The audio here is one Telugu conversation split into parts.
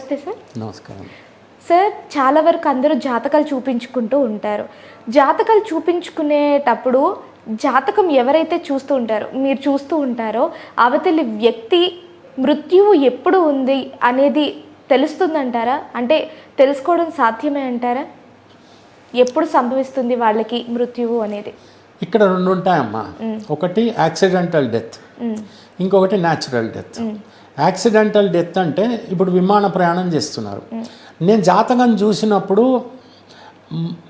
నమస్తే సార్. నమస్కారం. సార్ చాలా వరకు అందరూ జాతకాలు చూపించుకుంటూ ఉంటారు. జాతకాలు చూపించుకునేటప్పుడు జాతకం ఎవరైతే చూస్తూ ఉంటారో మీరు చూస్తూ ఉంటారో అవతలి వ్యక్తి మృత్యువు ఎప్పుడు ఉంది అనేది తెలుస్తుందంటారా? అంటే తెలుసుకోవడం సాధ్యమే అంటారా? ఎప్పుడు సంభవిస్తుంది వాళ్ళకి మృత్యువు అనేది? ఇక్కడ రెండు ఉంటాయమ్మా. ఒకటి యాక్సిడెంటల్ డెత్. ఇంకొకటి న్యాచురల్ డెత్. యాక్సిడెంటల్ డెత్ అంటే ఇప్పుడు విమాన ప్రయాణం చేస్తున్నారు. నేను జాతకం చూసినప్పుడు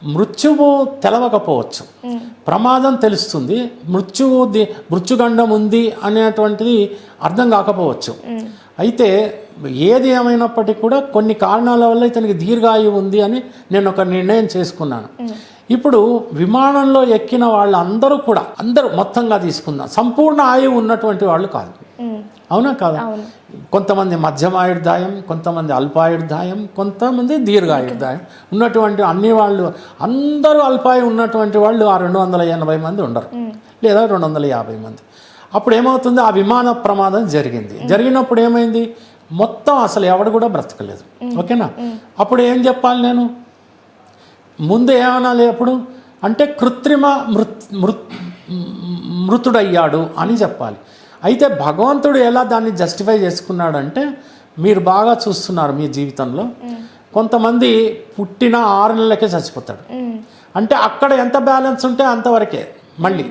మృత్యువు తెలవకపోవచ్చు. ప్రమాదం తెలుస్తుంది. మృత్యువు ది- మృత్యుగండం ఉంది అనేటువంటిది అర్థం కాకపోవచ్చు. అయితే ఏది ఏమైనప్పటికీ కూడా కొన్ని కారణాల వల్ల ఇతనికి దీర్ఘాయువు ఉంది అని నేను ఒక నిర్ణయం చేసుకున్నాను. ఇప్పుడు విమానంలో ఎక్కిన వాళ్ళందరూ కూడా అందరూ మొత్తంగా తీసుకుందాం. సంపూర్ణ ఆయువు ఉన్నటువంటి వాళ్ళు కాదు. అవునా కాదా? కొంతమంది మధ్యమాయుర్దాయం కొంతమంది అల్పాయుర్దాయం కొంతమంది దీర్ఘాయుర్దాయం. ఉన్నటువంటి అన్ని వాళ్ళు అందరూ అల్పాయు ఉన్నటువంటి వాళ్ళు ఆ రెండు వందల ఎనభై మంది ఉండరు. లేదా రెండు వందల యాభై మంది. అప్పుడు ఏమవుతుంది ఆ విమాన ప్రమాదం జరిగింది. జరిగినప్పుడు ఏమైంది మొత్తం అసలు ఎవడు కూడా బ్రతకలేదు. ఓకేనా? అప్పుడు ఏం చెప్పాలి నేను? ముందు ఏమనాలి అప్పుడు? అంటే కృత్రిమ మృత్ మృత్ మృతుడయ్యాడు అని చెప్పాలి. అయితే భగవంతుడు ఎలా దాన్ని జస్టిఫై చేసుకున్నాడంటే మీరు బాగా చూస్తున్నారు మీ జీవితంలో. కొంతమంది పుట్టిన ఆరు నెలలకే చచ్చిపోతాడు. అంటే అక్కడ ఎంత బ్యాలెన్స్ ఉంటే అంతవరకే మళ్ళీ.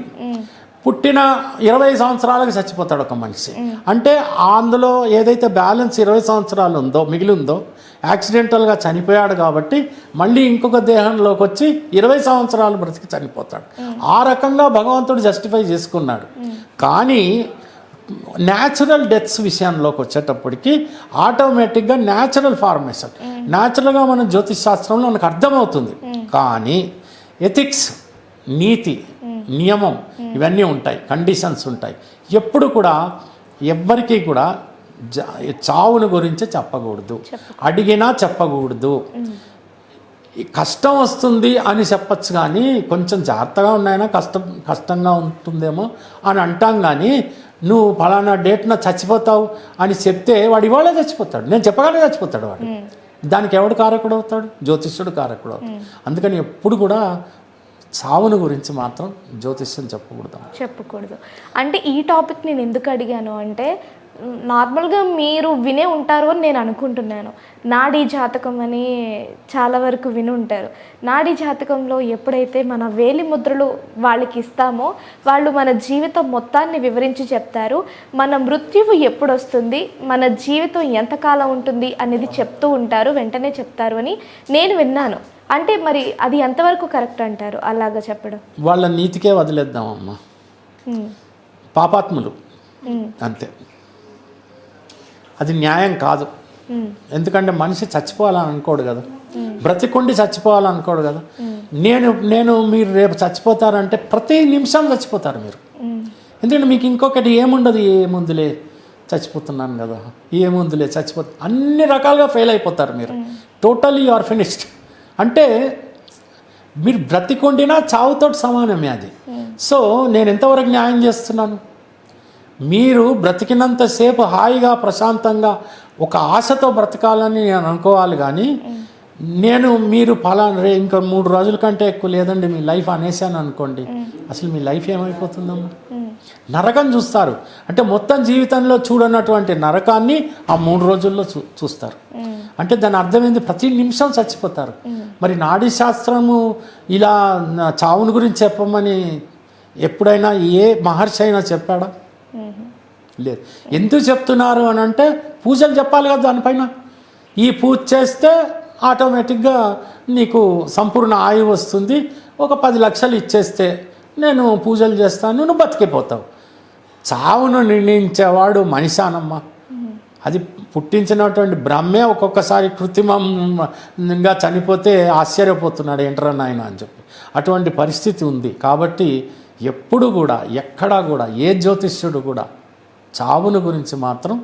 పుట్టిన ఇరవై సంవత్సరాలకు చచ్చిపోతాడు ఒక మనిషి. అంటే అందులో ఏదైతే బ్యాలెన్స్ ఇరవై సంవత్సరాలు ఉందో మిగిలి ఉందో యాక్సిడెంటల్గా చనిపోయాడు కాబట్టి మళ్ళీ ఇంకొక దేహంలోకి వచ్చి ఇరవై సంవత్సరాలు బ్రతికి చనిపోతాడు. ఆ రకంగా భగవంతుడు జస్టిఫై చేసుకున్నాడు. కానీ న్యాచురల్ డెత్స్ విషయంలోకి వచ్చేటప్పటికి ఆటోమేటిక్గా న్యాచురల్ ఫార్మేషన్. న్యాచురల్గా మన జ్యోతిష్ శాస్త్రంలో మనకు అర్థమవుతుంది. కానీ ఎథిక్స్ నీతి నియమం ఇవన్నీ ఉంటాయి. కండిషన్స్ ఉంటాయి. ఎప్పుడు కూడా ఎవ్వరికీ కూడా చావుని గురించి చెప్పకూడదు. అడిగినా చెప్పకూడదు. కష్టం వస్తుంది అని చెప్పచ్చు కానీ కొంచెం జాగ్రత్తగా ఉన్నాయన్నా కష్టం కష్టంగా ఉంటుందేమో అని అంటాం కానీ నువ్వు ఫలానా డేట్న చచ్చిపోతావు అని చెప్తే వాడు ఇవాళే చచ్చిపోతాడు. నేను చెప్పగానే చచ్చిపోతాడు వాడు. దానికి ఎవడు కారకుడు అవుతాడు? జ్యోతిష్యుడు కారకుడు అవుతాడు. అందుకని ఎప్పుడు కూడా చావుని గురించి మాత్రం జ్యోతిష్యం చెప్పకూడదు. చెప్పకూడదు. అంటే ఈ టాపిక్ నేను ఎందుకు అడిగాను అంటే నార్మల్గా మీరు వినే ఉంటారు అని నేను అనుకుంటున్నాను. నాడీ జాతకం అని చాలా వరకు విని ఉంటారు. నాడీ జాతకంలో ఎప్పుడైతే మన వేలి ముద్రలు వాళ్ళకి ఇస్తామో వాళ్ళు మన జీవితం మొత్తాన్ని వివరించి చెప్తారు. మన మృత్యువు ఎప్పుడు వస్తుంది మన జీవితం ఎంతకాలం ఉంటుంది అనేది చెప్తూ ఉంటారు వెంటనే చెప్తారు అని నేను విన్నాను. అంటే మరి అది ఎంతవరకు కరెక్ట్ అంటారు? అలాగా చెప్పడం. వాళ్ళ నీతికే వదిలేద్దామమ్మా. పాపాత్ములు. అంతే. అది న్యాయం కాదు. ఎందుకంటే మనిషి చచ్చిపోవాలని అనుకోడు కదా. బ్రతికుండి చచ్చిపోవాలనుకోడు కదా. నేను నేను మీరు రేపు చచ్చిపోతారంటే ప్రతి నిమిషం చచ్చిపోతారు మీరు. ఎందుకంటే మీకు ఇంకొకటి ఏముండదు ఏముందులే చచ్చిపోతున్నాను కదా. ఏముందులే చచ్చిపో అన్ని రకాలుగా ఫెయిల్ అయిపోతారు మీరు. టోటలీ యు ఆర్ ఫినిష్డ్ అంటే మీరు బ్రతికొండినా చావుతోటి సమానమే అది. సో నేను ఎంతవరకు న్యాయం చేస్తున్నాను? మీరు బ్రతికినంతసేపు హాయిగా ప్రశాంతంగా ఒక ఆశతో బ్రతకాలని నేను అనుకోవాలి కానీ నేను మీరు ఫలానా రే ఇంకా మూడు రోజుల కంటే ఎక్కువ లేదండి మీ లైఫ్ అనేసాను అనుకోండి. అసలు మీ లైఫ్ ఏమైపోతుందమ్మా? నరకం చూస్తారు. అంటే మొత్తం జీవితంలో చూడనటువంటి నరకాన్ని ఆ మూడు రోజుల్లో చూ చూస్తారు. అంటే దాని అర్థమైంది ప్రతి నిమిషం చచ్చిపోతారు. మరి నాడీ శాస్త్రము ఇలా చావును చావుని గురించి చెప్పమని ఎప్పుడైనా ఏ మహర్షి అయినా చెప్పాడా? లేదు. ఎందుకు చెప్తున్నారు అని అంటే పూజలు చెప్పాలి కదా దానిపైన. ఈ పూజ చేస్తే ఆటోమేటిక్గా నీకు సంపూర్ణ ఆయువు వస్తుంది. ఒక పది లక్షలు ఇచ్చేస్తే నేను పూజలు చేస్తాను నువ్వు బతికిపోతావు. చావును నిర్ణయించేవాడు మనిషానమ్మా. అది పుట్టించినటువంటి బ్రహ్మే ఒక్కొక్కసారి కృత్రిమంగా చనిపోతే ఆశ్చర్యపోతున్నాడు ఏంట్రా నాయన అని చెప్పి. అటువంటి పరిస్థితి ఉంది. కాబట్టి ఎప్పుడు కూడా ఎక్కడా కూడా ఏ జ్యోతిష్యుడు కూడా చావును గురించి మాత్రం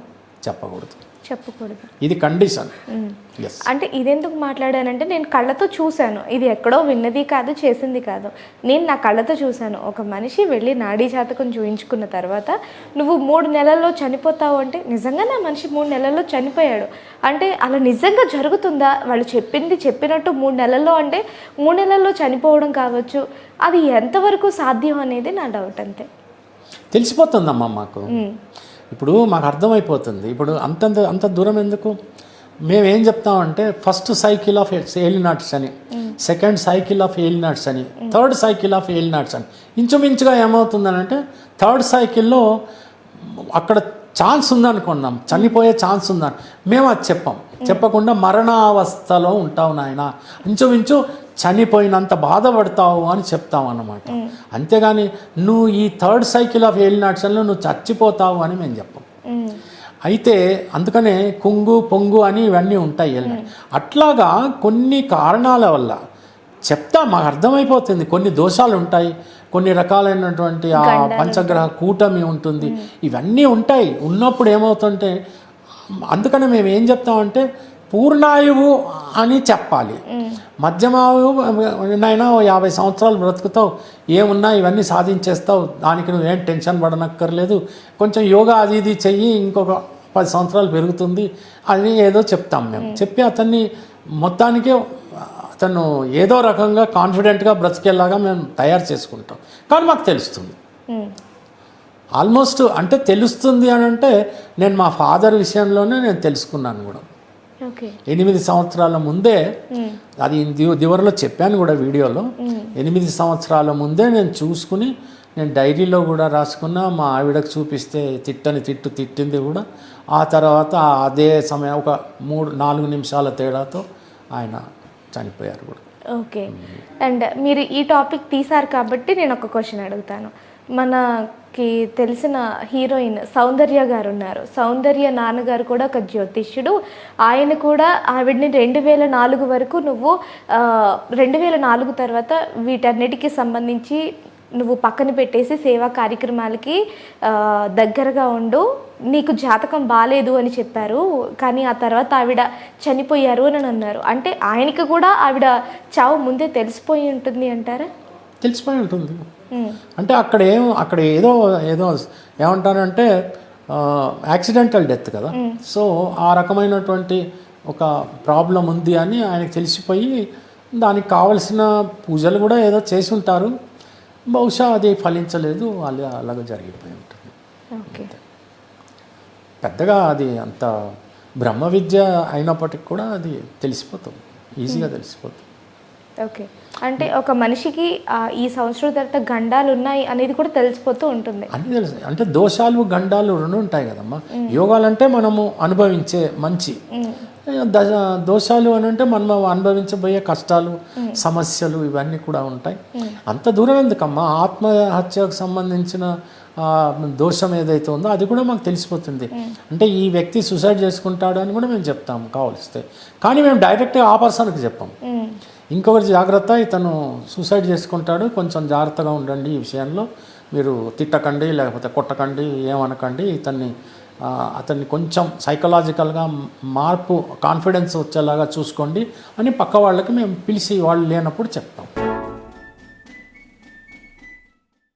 చెప్పకూడదు. చెప్పకూడదు. ఇది కండిషన్ అంటే ఇదెందుకు మాట్లాడానంటే నేను కళ్ళతో చూశాను. ఇది ఎక్కడో విన్నది కాదు చేసింది కాదు. నేను నా కళ్ళతో చూశాను. ఒక మనిషి వెళ్ళి నాడీ జాతకం చూయించుకున్న తర్వాత నువ్వు మూడు నెలల్లో చనిపోతావు అంటే నిజంగా నా మనిషి మూడు నెలల్లో చనిపోయాడు. అంటే అలా నిజంగా జరుగుతుందా? వాళ్ళు చెప్పింది చెప్పినట్టు మూడు నెలల్లో అంటే మూడు నెలల్లో చనిపోవడం కావచ్చు. అది ఎంతవరకు సాధ్యం అనేది నా డౌట్ అంతే. తెలిసిపోతుందమ్మా మాకు. ఇప్పుడు మాకు అర్థమైపోతుంది. ఇప్పుడు అంతంత అంత దూరం ఎందుకు? మేము ఏం చెప్తామంటే ఫస్ట్ సైకిల్ ఆఫ్ ఏలినాట్స్ అని. సెకండ్ సైకిల్ ఆఫ్ ఏలినాట్స్ అని. థర్డ్ సైకిల్ ఆఫ్ ఏలినాట్స్ అని. ఇంచుమించుగా ఏమవుతుందనంటే థర్డ్ సైకిల్లో అక్కడ ఛాన్స్ ఉందనుకున్నాం. చనిపోయే ఛాన్స్ ఉందని. మేము అది చెప్పాం. చెప్పకుండా మరణావస్థలో ఉంటావు నాయన. ఇంచుమించు చనిపోయినంత బాధపడతావు అని చెప్తాం అన్నమాట. అంతేగాని నువ్వు ఈ థర్డ్ సైకిల్ ఆఫ్ ఏలినాట్స్లో నువ్వు చచ్చిపోతావు అని మేము చెప్పాం. అయితే అందుకనే కుంగు పొంగు అని ఇవన్నీ ఉంటాయి ఎల్లినాడు అట్లాగా కొన్ని కారణాల వల్ల చెప్తా మాకు అర్థమైపోతుంది. కొన్ని దోషాలు ఉంటాయి. కొన్ని రకాలైనటువంటి ఆ పంచగ్రహ కూటమి ఉంటుంది. ఇవన్నీ ఉంటాయి. ఉన్నప్పుడు ఏమవుతుంటే అందుకనే మేము ఏం చెప్తామంటే పూర్ణాయువు అని చెప్పాలి. మధ్యమాయువు నైనా యాభై సంవత్సరాలు బ్రతుకుతావు ఏమున్నా ఇవన్నీ సాధించేస్తావు దానికి నువ్వేం టెన్షన్ పడనక్కర్లేదు. కొంచెం యోగా అది ఇది చెయ్యి ఇంకొక పది సంవత్సరాలు పెరుగుతుంది అని ఏదో చెప్తాం మేము. చెప్పి అతన్ని మొత్తానికి అతను ఏదో రకంగా కాన్ఫిడెంట్గా బ్రతికేలాగా మేము తయారు చేసుకుంటాం. కానీ మాకు తెలుస్తుంది. ఆల్మోస్ట్ అంటే తెలుస్తుంది అని అంటే నేను మా ఫాదర్ విషయంలోనే నేను తెలుసుకున్నాను కూడా. ఎనిమిది సంవత్సరాల ముందే. అది దివ- దివరలో చెప్పాను కూడా వీడియోలో. ఎనిమిది సంవత్సరాల ముందే నేను చూసుకుని నేను డైరీలో కూడా రాసుకున్నా మా ఆవిడకు చూపిస్తే తిట్టని తిట్టు తిట్టింది కూడా. ఆ తర్వాత అదే సమయం ఒక మూడు నాలుగు నిమిషాల తేడాతో ఆయన చనిపోయారు కూడా. ఓకే. అండ్ మీరు ఈ టాపిక్ తీశారు కాబట్టి నేను ఒక క్వశ్చన్ అడుగుతాను. మనకి తెలిసిన హీరోయిన్ సౌందర్య గారు ఉన్నారు సౌందర్య నాన్నగారు కూడా ఒక జ్యోతిష్యుడు. ఆయన కూడా ఆవిడని రెండు వేల నాలుగు వరకు నువ్వు రెండు వేల నాలుగు తర్వాత వీటన్నిటికీ సంబంధించి నువ్వు పక్కన పెట్టేసి సేవా కార్యక్రమాలకి దగ్గరగా ఉండు. నీకు జాతకం బాగాలేదు అని చెప్పారు. కానీ ఆ తర్వాత ఆవిడ చనిపోయారు అని అన్నారు. అంటే ఆయనకి కూడా ఆవిడ చావు ముందే తెలిసిపోయి ఉంటుంది అంటారా? తెలిసిపోయి ఉంటుంది. అంటే అక్కడ ఏం అక్కడ ఏదో ఏదో ఏమంటారంటే యాక్సిడెంటల్ డెత్ కదా. సో ఆ రకమైనటువంటి ఒక ప్రాబ్లం ఉంది అని ఆయనకు తెలిసిపోయి దానికి కావలసిన పూజలు కూడా ఏదో చేసి ఉంటారు. బహుశా అది ఫలించలేదు అలా అలాగ జరిగిపోయి ఉంటుంది. పెద్దగా అది అంత బ్రహ్మ విద్య అయినప్పటికి కూడా అది తెలిసిపోతుంది. ఈజీగా తెలిసిపోతుంది. ఓకే. అంటే ఒక మనిషికి ఈ సంవత్సరం తర్వాత గండాలు ఉన్నాయి అనేది కూడా తెలిసిపోతూ ఉంటుంది. అన్నీ తెలుసు. అంటే దోషాలు గండాలు రెండు ఉంటాయి కదమ్మా. యోగాలంటే మనము అనుభవించే మంచి. దశ దోషాలు అని అంటే మనం అనుభవించబోయే కష్టాలు సమస్యలు ఇవన్నీ కూడా ఉంటాయి. అంత దూరం ఎందుకమ్మా? ఆత్మహత్యకు సంబంధించిన దోషం ఏదైతే ఉందో అది కూడా మాకు తెలిసిపోతుంది. అంటే ఈ వ్యక్తి సూసైడ్ చేసుకుంటాడు అని కూడా మేము చెప్తాము కావలిస్తే. కానీ మేము డైరెక్ట్గా ఆ పర్సన్కి చెప్పాం ఉమ్, ఇంకొకటి జాగ్రత్త ఇతను సూసైడ్ చేసుకుంటాడు. కొంచెం జాగ్రత్తగా ఉండండి ఈ విషయంలో. మీరు తిట్టకండి లేకపోతే కొట్టకండి ఏమనకండి. ఇతన్ని అతన్ని కొంచెం సైకలాజికల్గా మార్పు కాన్ఫిడెన్స్ వచ్చేలాగా చూసుకోండి అని పక్క వాళ్ళకి మేము పిలిచి వాళ్ళు లేనప్పుడు చెప్తాం.